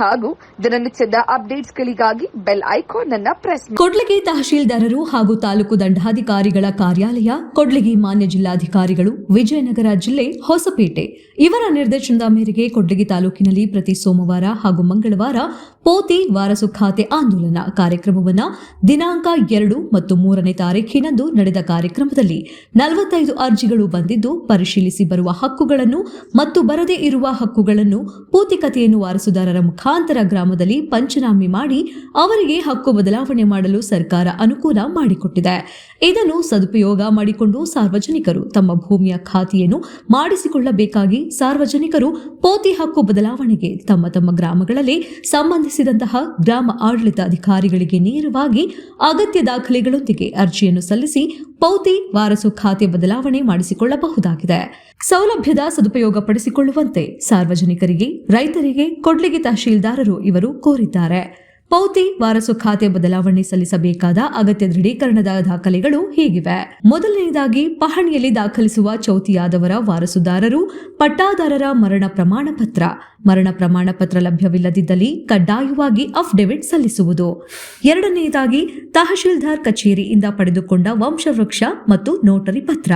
ಹಾಗೂ ದಿನನಿತ್ಯದ ಅಪ್ಡೇಟ್ಸ್ಗಳಿಗಾಗಿ ಬೆಲ್ ಐಕಾನ್ ಅನ್ನು ಪ್ರೆಸ್ ಕೊಡ್ಲಿಗಿ ತಹಶೀಲ್ದಾರರು ಹಾಗೂ ತಾಲೂಕು ದಂಡಾಧಿಕಾರಿಗಳ ಕಾರ್ಯಾಲಯ, ಕೊಡ್ಲಿಗಿ ಮಾನ್ಯ ಜಿಲ್ಲಾಧಿಕಾರಿಗಳು, ವಿಜಯನಗರ ಜಿಲ್ಲೆ ಹೊಸಪೇಟೆ. ಇವರ ನಿರ್ದೇಶನದ ಮೇರೆಗೆ ಕೊಡ್ಲಿಗಿ ತಾಲೂಕಿನಲ್ಲಿ ಪ್ರತಿ ಸೋಮವಾರ ಹಾಗೂ ಮಂಗಳವಾರ ಪೋತಿ ವಾರಸು ಖಾತೆ ಆಂದೋಲನ ಕಾರ್ಯಕ್ರಮವನ್ನು ದಿನಾಂಕ ಎರಡು ಮತ್ತು ಮೂರನೇ ತಾರೀಖಿನಂದು ನಡೆದ ಕಾರ್ಯಕ್ರಮದಲ್ಲಿ ನಲವತ್ತೈದು ಅರ್ಜಿಗಳು ಬಂದಿದ್ದು, ಪರಿಶೀಲಿಸಿ ಬರುವ ಹಕ್ಕುಗಳನ್ನು ಮತ್ತು ಬರದೇ ಇರುವ ಹಕ್ಕುಗಳನ್ನು ಪೂತಿಕತೆಯನ್ನು ವಾರಸುದಾರರ ಮುಖಾಂತರ ಗ್ರಾಮದಲ್ಲಿ ಪಂಚನಾಮೆ ಮಾಡಿ ಅವರಿಗೆ ಹಕ್ಕು ಬದಲಾವಣೆ ಮಾಡಲು ಸರ್ಕಾರ ಅನುಕೂಲ ಮಾಡಿಕೊಟ್ಟಿದೆ. ಇದನ್ನು ಸದುಪಯೋಗ ಮಾಡಿಕೊಂಡು ಸಾರ್ವಜನಿಕರು ತಮ್ಮ ಭೂಮಿಯ ಖಾತೆಯನ್ನು ಮಾಡಿಸಿಕೊಳ್ಳಬೇಕಾಗಿ ಸಾರ್ವಜನಿಕರು ಪೋತಿ ಹಕ್ಕು ಬದಲಾವಣೆಗೆ ತಮ್ಮ ತಮ್ಮ ಗ್ರಾಮಗಳಲ್ಲಿ ಸಂಬಂಧಿಸಿದಂತಹ ಗ್ರಾಮ ಆಡಳಿತ ಅಧಿಕಾರಿಗಳಿಗೆ ನೇರವಾಗಿ ಅಗತ್ಯ ದಾಖಲೆಗಳೊಂದಿಗೆ ಅರ್ಜಿಯನ್ನು ಸಲ್ಲಿಸಿ ಪೌತಿ ವಾರಸು ಖಾತೆ ಬದಲಾವಣೆ ಮಾಡಿಸಿಕೊಳ್ಳಬಹುದಾಗಿದೆ. ಸೌಲಭ್ಯದ ಸದುಪಯೋಗ ಪಡಿಸಿಕೊಳ್ಳುವಂತೆ ಸಾರ್ವಜನಿಕರಿಗೆ ರೈತರಿಗೆ ಕೊಡ್ಲಿಗೆ ತಹಶೀಲ್ದಾರರು ಇವರು ಕೋರಿದ್ದಾರೆ. ಪೌತಿ ವಾರಸು ಖಾತೆ ಬದಲಾವಣೆ ಸಲ್ಲಿಸಬೇಕಾದ ಅಗತ್ಯ ದೃಢೀಕರಣದ ದಾಖಲೆಗಳು ಹೀಗಿವೆ. ಮೊದಲನೆಯದಾಗಿ, ಪಹಣಿಯಲ್ಲಿ ದಾಖಲಿಸುವ ಚೌತಿಯಾದವರ ವಾರಸುದಾರರು, ಪಟ್ಟಾದಾರರ ಮರಣ ಪ್ರಮಾಣ ಪತ್ರ ಮರಣ ಪ್ರಮಾಣ ಪತ್ರ ಲಭ್ಯವಿಲ್ಲದಿದ್ದಲ್ಲಿ ಕಡ್ಡಾಯವಾಗಿ ಅಫಿಡವಿಟ್ ಸಲ್ಲಿಸುವುದು. ಎರಡನೆಯದಾಗಿ, ತಹಶೀಲ್ದಾರ್ ಕಚೇರಿಯಿಂದ ಪಡೆದುಕೊಂಡ ವಂಶವೃಕ್ಷ ಮತ್ತು ನೋಟರಿ ಪತ್ರ.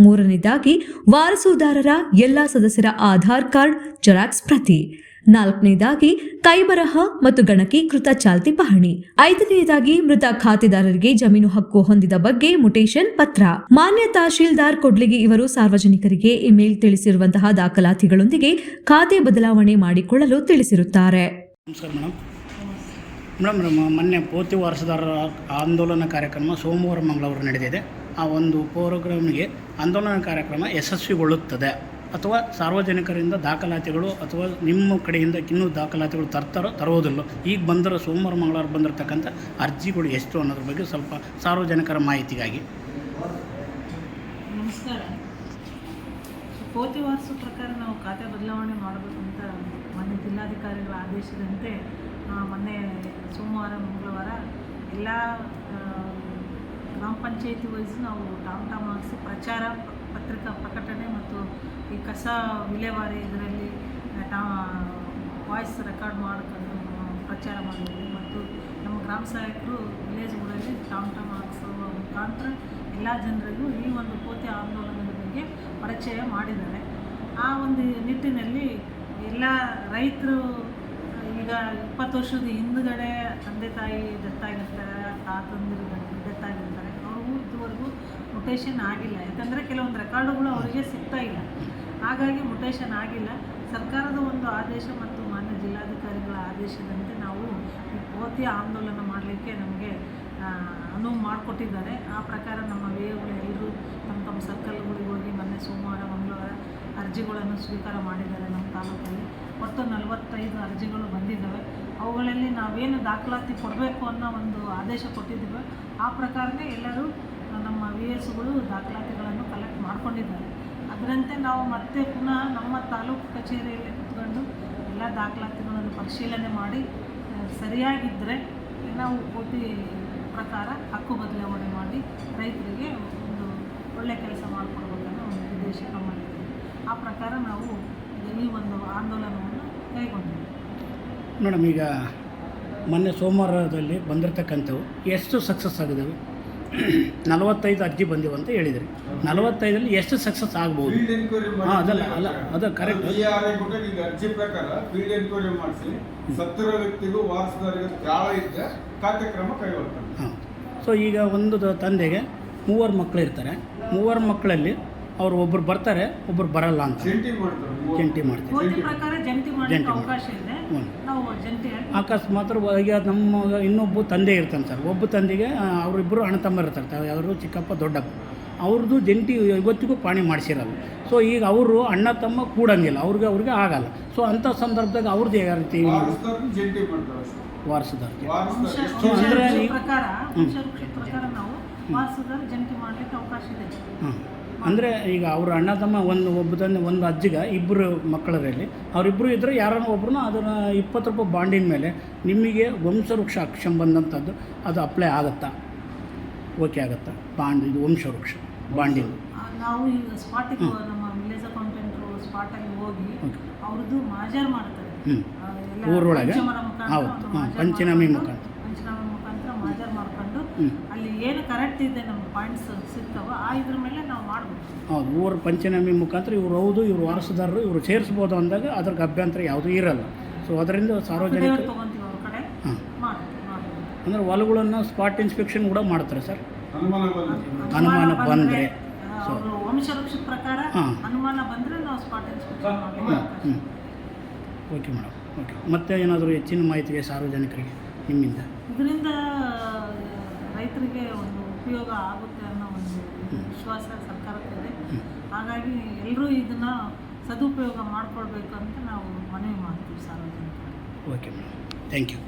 ಮೂರನೇದಾಗಿ ವಾರಸುದಾರರ ಎಲ್ಲಾ ಸದಸ್ಯರ ಆಧಾರ್ ಕಾರ್ಡ್ ಜೆರಾಕ್ಸ್ ಪ್ರತಿ. ನಾಲ್ಕನೇದಾಗಿ, ಕೈಬರಹ ಮತ್ತು ಗಣಕೀಕೃತ ಚಾಲ್ತಿ ಪಹಣಿ. ಐದನೆಯದಾಗಿ, ಮೃತ ಖಾತೆದಾರರಿಗೆ ಜಮೀನು ಹಕ್ಕು ಹೊಂದಿದ ಬಗ್ಗೆ ಮುಟೇಶನ್ ಪತ್ರ. ಮಾನ್ಯ ತಹಶೀಲ್ದಾರ್ ಕೊಡ್ಲಿಗೆ ಇವರು ಸಾರ್ವಜನಿಕರಿಗೆ ಇಮೇಲ್ ತಿಳಿಸಿರುವಂತಹ ದಾಖಲಾತಿಗಳೊಂದಿಗೆ ಖಾತೆ ಬದಲಾವಣೆ ಮಾಡಿಕೊಳ್ಳಲು ತಿಳಿಸಿರುತ್ತಾರೆ. ಮೇಡಮ್ ಮೊನ್ನೆ ಪೂರ್ತಿ ವಾರಸದಾರರ ಆಂದೋಲನ ಕಾರ್ಯಕ್ರಮ ಸೋಮವಾರ ಮಂಗಳವಾರ ನಡೆದಿದೆ. ಆ ಒಂದು ಪ್ರೋಗ್ರಾಮ್ಗೆ ಆಂದೋಲನ ಕಾರ್ಯಕ್ರಮ ಯಶಸ್ವಿಗೊಳ್ಳುತ್ತದೆ. ಅಥವಾ ಸಾರ್ವಜನಿಕರಿಂದ ದಾಖಲಾತಿಗಳು ಅಥವಾ ನಿಮ್ಮ ಕಡೆಯಿಂದ ಇನ್ನೂ ದಾಖಲಾತಿಗಳು ತರ್ತಾರೋ ತರೋದಿಲ್ಲ ಈಗ ಬಂದಿರೋ ಸೋಮವಾರ, ಮಂಗಳವಾರ ಬಂದಿರತಕ್ಕಂಥ ಅರ್ಜಿಗಳು ಎಷ್ಟು ಅನ್ನೋದ್ರ ಬಗ್ಗೆ ಸ್ವಲ್ಪ ಸಾರ್ವಜನಿಕರ ಮಾಹಿತಿಗಾಗಿ. ನಮಸ್ಕಾರ. ಪೋತಿ ವಾರ್ಸು ಪ್ರಕಾರ ನಾವು ಖಾತೆ ಬದಲಾವಣೆ ಮಾಡಬೇಕು ಅಂತ ಮೊನ್ನೆ ಜಿಲ್ಲಾಧಿಕಾರಿಗಳ ಆದೇಶದಂತೆ ಮೊನ್ನೆ ಸೋಮವಾರ, ಮಂಗಳವಾರ ಎಲ್ಲ ಗ್ರಾಮ ಪಂಚಾಯಿತಿ ವಹಿಸಿ ನಾವು ಟಾಮ್ ಟಾಮ್ ಪ್ರಚಾರ ಪತ್ರಿಕಾ ಪ್ರಕಟಣೆ ಮತ್ತು ಈ ಕಸ ವಿಲೇವಾರಿ ಇದರಲ್ಲಿ ವಾಯ್ಸ್ ರೆಕಾರ್ಡ್ ಮಾಡಿಕೊಂಡು ಪ್ರಚಾರ ಮಾಡಿದ್ವಿ. ಮತ್ತು ನಮ್ಮ ಗ್ರಾಮ ಸಹಾಯಕರು ವಿಲೇಜ್ಗಳಲ್ಲಿ ಟಾಮ್ ಟಾಮ್ ಹಾಕ್ಸುವ ಮುಖಾಂತರ ಎಲ್ಲ ಜನರಿಗೂ ಈ ಒಂದು ಕೋತಿ ಆಂದೋಲನದ ಬಗ್ಗೆ ಪರಿಚಯ ಮಾಡಿದ್ದಾರೆ. ಆ ಒಂದು ನಿಟ್ಟಿನಲ್ಲಿ ಎಲ್ಲ ರೈತರು ಈಗ ಇಪ್ಪತ್ತು ವರ್ಷದ ಹಿಂದುಗಡೆ ತಂದೆ ತಾಯಿ ದತ್ತಾಗಿರ್ತಾರೆ ತಾತಂದಿರು ಮುಟೇಷನ್ ಆಗಿಲ್ಲ. ಯಾಕಂದರೆ ಕೆಲವೊಂದು ರೆಕಾರ್ಡುಗಳು ಅವರಿಗೆ ಸಿಗ್ತಾ ಇಲ್ಲ. ಹಾಗಾಗಿ ಮುಟೇಷನ್ ಆಗಿಲ್ಲ. ಸರ್ಕಾರದ ಒಂದು ಆದೇಶ ಮತ್ತು ಮಾನ್ಯ ಜಿಲ್ಲಾಧಿಕಾರಿಗಳ ಆದೇಶದಂತೆ ನಾವು ಪೋತಿ ಆಂದೋಲನ ಮಾಡಲಿಕ್ಕೆ ನಮಗೆ ಅನುವು ಮಾಡಿಕೊಟ್ಟಿದ್ದಾರೆ. ಆ ಪ್ರಕಾರ ನಮ್ಮ ವೇಗಳು ಎಲ್ಲರೂ ತಮ್ಮ ತಮ್ಮ ಸರ್ಕಲ್ಗಳಿಗೆ ಹೋಗಿ ಮೊನ್ನೆ ಸೋಮವಾರ ಮಂಗಳವಾರ ಅರ್ಜಿಗಳನ್ನು ಸ್ವೀಕಾರ ಮಾಡಿದ್ದಾರೆ ನಮ್ಮ ತಾಲೂಕಲ್ಲಿ. ಒಟ್ಟು ನಲವತ್ತೈದು ಅರ್ಜಿಗಳು ಬಂದಿದ್ದಾವೆ. ಅವುಗಳಲ್ಲಿ ನಾವೇನು ದಾಖಲಾತಿ ಕೊಡಬೇಕು ಅನ್ನೋ ಒಂದು ಆದೇಶ ಕೊಟ್ಟಿದ್ದೀವಿ, ಆ ಪ್ರಕಾರನೇ ಎಲ್ಲರೂ ನಮ್ಮ ವಿ ಎಸ್ಗಳು ದಾಖಲಾತಿಗಳನ್ನು ಕಲೆಕ್ಟ್ ಮಾಡ್ಕೊಂಡಿದ್ದಾರೆ. ಅದರಂತೆ ನಾವು ಮತ್ತೆ ಪುನಃ ನಮ್ಮ ತಾಲೂಕು ಕಚೇರಿಯಲ್ಲಿ ಕುತ್ಕೊಂಡು ಎಲ್ಲ ದಾಖಲಾತಿಗಳನ್ನು ಪರಿಶೀಲನೆ ಮಾಡಿ ಸರಿಯಾಗಿದ್ದರೆ ನಾವು ಕೋಟಿ ಪ್ರಕಾರ ಹಕ್ಕು ಬದಲಾವಣೆ ಮಾಡಿ ರೈತರಿಗೆ ಒಂದು ಒಳ್ಳೆಯ ಕೆಲಸ ಮಾಡಿಕೊಡ್ಬೇಕನ್ನೋ ಒಂದು ಉದ್ದೇಶ ಮಾಡಿದ್ದೇವೆ ಆ ಪ್ರಕಾರ ನಾವು ಈ ಒಂದು ಆಂದೋಲನವನ್ನು ಕೈಗೊಂಡಿದ್ದೀವಿ. ಮೇಡಮ್, ಈಗ ಮೊನ್ನೆ ಸೋಮವಾರದಲ್ಲಿ ಬಂದಿರತಕ್ಕಂಥವು ಎಷ್ಟು ಸಕ್ಸಸ್ ಆಗಿದ್ದಾವೆ ನಲವತ್ತೈದು ಅರ್ಜಿ ಬಂದಿವೆ ಅಂತ ಹೇಳಿದ್ರಿ. ನಲವತ್ತೈದರಲ್ಲಿ ಎಷ್ಟು ಸಕ್ಸಸ್ ಆಗ್ಬೋದು? ಹಾಂ ಅದಲ್ಲ ಅಲ್ಲ ಅದು ಕರೆಕ್ಟ್ ಈಗ ಅರ್ಜಿ ಪ್ರಕಾರ ಫೀಲ್ಡ್ ಎನ್ಕ್ವೈರಿ ಮಾಡಿಸಿ ಸತ್ತಿರ ವ್ಯಕ್ತಿಗೂ ವಾರಸುದಾರಿಗೆ ಯಾವ ಇದ್ದ ಕಾರ್ಯಕ್ರಮ ಕ್ರಮ ಕೈಗೊಳ್ತಾರೆ ಹಾಂ. ಸೊ ಈಗ ಒಂದು ತಂದೆಗೆ ಮೂವರು ಮಕ್ಕಳು ಇರ್ತಾರೆ. ಮೂವರು ಮಕ್ಕಳಲ್ಲಿ ಅವ್ರು ಒಬ್ಬರು ಬರ್ತಾರೆ ಒಬ್ಬರು ಬರಲ್ಲ ಅಂತ. ಜಂಟಿ ಮಾಡ್ತಾರೆ. ಜಂಟಿ ಮಾಡ್ತೀವಿ ಕೋಟಿ ಪ್ರಕಾರ ಜಂಟಿ ಮಾಡಲಿಕ್ಕೆ ಅವಕಾಶ ಇದೆ. ಹ್ಞೂ ನಾವು ಜಂಟಿಯಾಗಿ ಅಕಸ್ಮಾತ್ ಈಗ ನಮ್ಮ ಇನ್ನೊಬ್ಬ ತಂದೆ ಇರ್ತಾನೆ ಸರ್. ಒಬ್ಬ ತಂದೆಗೆ ಅವರಿಬ್ಬರು ಅಣ್ಣ ತಮ್ಮ ಇರ್ತಾರೆ. ಯಾರು ಚಿಕ್ಕಪ್ಪ ದೊಡ್ಡಪ್ಪ. ಅವ್ರದ್ದು ಜಂಟಿ ಇವತ್ತಿಗೂ ಪಾಣಿ ಮಾಡಿಸಿರಲ್ಲ ಸೊ ಈಗ ಅವರು ಅಣ್ಣ ತಮ್ಮ ಕೂಡಂಗಿಲ್ಲ. ಅವ್ರಿಗೆ ಅವ್ರಿಗೆ ಆಗಲ್ಲ. ಸೊ ಅಂಥ ಸಂದರ್ಭದಾಗ ಅವ್ರದ್ದು ಯಾವ ರೀತಿ. ವಾರಸುದಾರ್ಗೆ ಸೊ ಅಂದರೆ ಜಂಟಿ ಮಾಡಲಿಕ್ಕೆ ಅವಕಾಶ ಇದೆ. ಹಾಂ ಅಂದರೆ ಈಗ ಅವ್ರ ಅಣ್ಣ ತಮ್ಮ ಒಂದು ಒಬ್ಬ ತಂದೆ ಒಂದು ಅಜ್ಜಿಗೆ ಇಬ್ಬರು ಮಕ್ಕಳರಲ್ಲಿ ಅವರಿಬ್ಬರು ಇದ್ದರೆ ಯಾರನ್ನ ಒಬ್ಬರು ಅದನ್ನು ಇಪ್ಪತ್ತು ರೂಪಾಯಿ ಬಾಂಡಿನ ಮೇಲೆ ನಿಮಗೆ ವಂಶವೃಕ್ಷ ಅಕ್ಷಂ ಬಂದಂಥದ್ದು ಅದು ಅಪ್ಲೈ ಆಗುತ್ತಾ? ಓಕೆ ಆಗುತ್ತಾ? ಬಾಂಡ್ ಇದು ವಂಶವೃಕ್ಷ ಬಾಂಡಿನ ನಾವು ಈಗ ಸ್ಪಾಟಿಗೆ ನಮ್ಮ ವಿಲೇಜ್ ಅಕೌಂಟೆಂಟ್ರು ಸ್ಪಾಟಲ್ಲಿ ಹೋಗಿ ಅವ್ರದ್ದು ಮಾಜರ್ ಮಾಡ್ತಾರೆ. ಹ್ಞೂ ಊರೊಳಗೆ? ಹೌದು, ಹಾಂ, ಪಂಚನಾಮಿ ಮುಖಾಂತರ ಮಾಜರ್ ಮಾಡ್ಕೊಂಡು ಹ್ಞೂ ಅಲ್ಲಿ ಏನು ಕರೆಕ್ಟ್ ಇದೆ ನಮ್ಮ ಪಾಯಿಂಟ್ಸ್ ಸಿಗ್ತಾವ ಆ ಇದ್ರ ಮೇಲೆ ನಾವು ಮಾಡ್ಬೋದು. ಹೌದು ಊರ ಪಂಚನಾಮಿ ಮುಖಾಂತರ ಇವ್ರು ಹೌದು ಇವ್ರು ವಾರಸುದಾರರು ಇವರು ಸೇರಿಸ್ಬೋದು ಅಂದಾಗ ಅದ್ರಿಗೆ ಅಭ್ಯಂತರ ಯಾವುದೂ ಇರಲ್ಲ. ಸೊ ಅದರಿಂದ ಸಾರ್ವಜನಿಕ ತೊಗೊಂತೀವಿ ಅವ್ರ ಕಡೆ? ಹಾಂ. ಮಾಡ್ತೀವಿ ಅಂದರೆ ಹೊಲಗಳನ್ನು ಸ್ಪಾಟ್ ಇನ್ಸ್ಪೆಕ್ಷನ್ ಕೂಡ ಮಾಡ್ತಾರೆ ಸರ್. ಅನುಮಾನ ಬಂದ್ರೆ. ಅವರು ವಂಶವೃಕ್ಷದ ಪ್ರಕಾರ. ಅನುಮಾನ ಬಂದರೆ ನಾವು ಸ್ಪಾಟ್ ಇನ್ಸ್ಪೆಕ್ಷನ್ ಹ್ಞೂ ಹ್ಞೂ ಓಕೆ ಮೇಡಮ್ ಓಕೆ ಮತ್ತೆ ಏನಾದರೂ ಹೆಚ್ಚಿನ ಮಾಹಿತಿಗೆ ಸಾರ್ವಜನಿಕರಿಗೆ ನಿಮ್ಮಿಂದ? ಇದರಿಂದ ರೈತರಿಗೆ ಒಂದು ಉಪಯೋಗ ಆಗುತ್ತೆ ಅನ್ನೋ ಒಂದು ವಿಶ್ವಾಸ ಸರ್ಕಾರಕ್ಕಿದೆ. ಹಾಗಾಗಿ ಎಲ್ಲರೂ ಇದನ್ನು ಸದುಪಯೋಗ ಮಾಡಿಕೊಳ್ಬೇಕು ಅಂತ ನಾವು ಮನವಿ ಮಾಡ್ತೀವಿ ಸಾರ್ವಜನಿಕರಿಗೆ. Okay madam thank you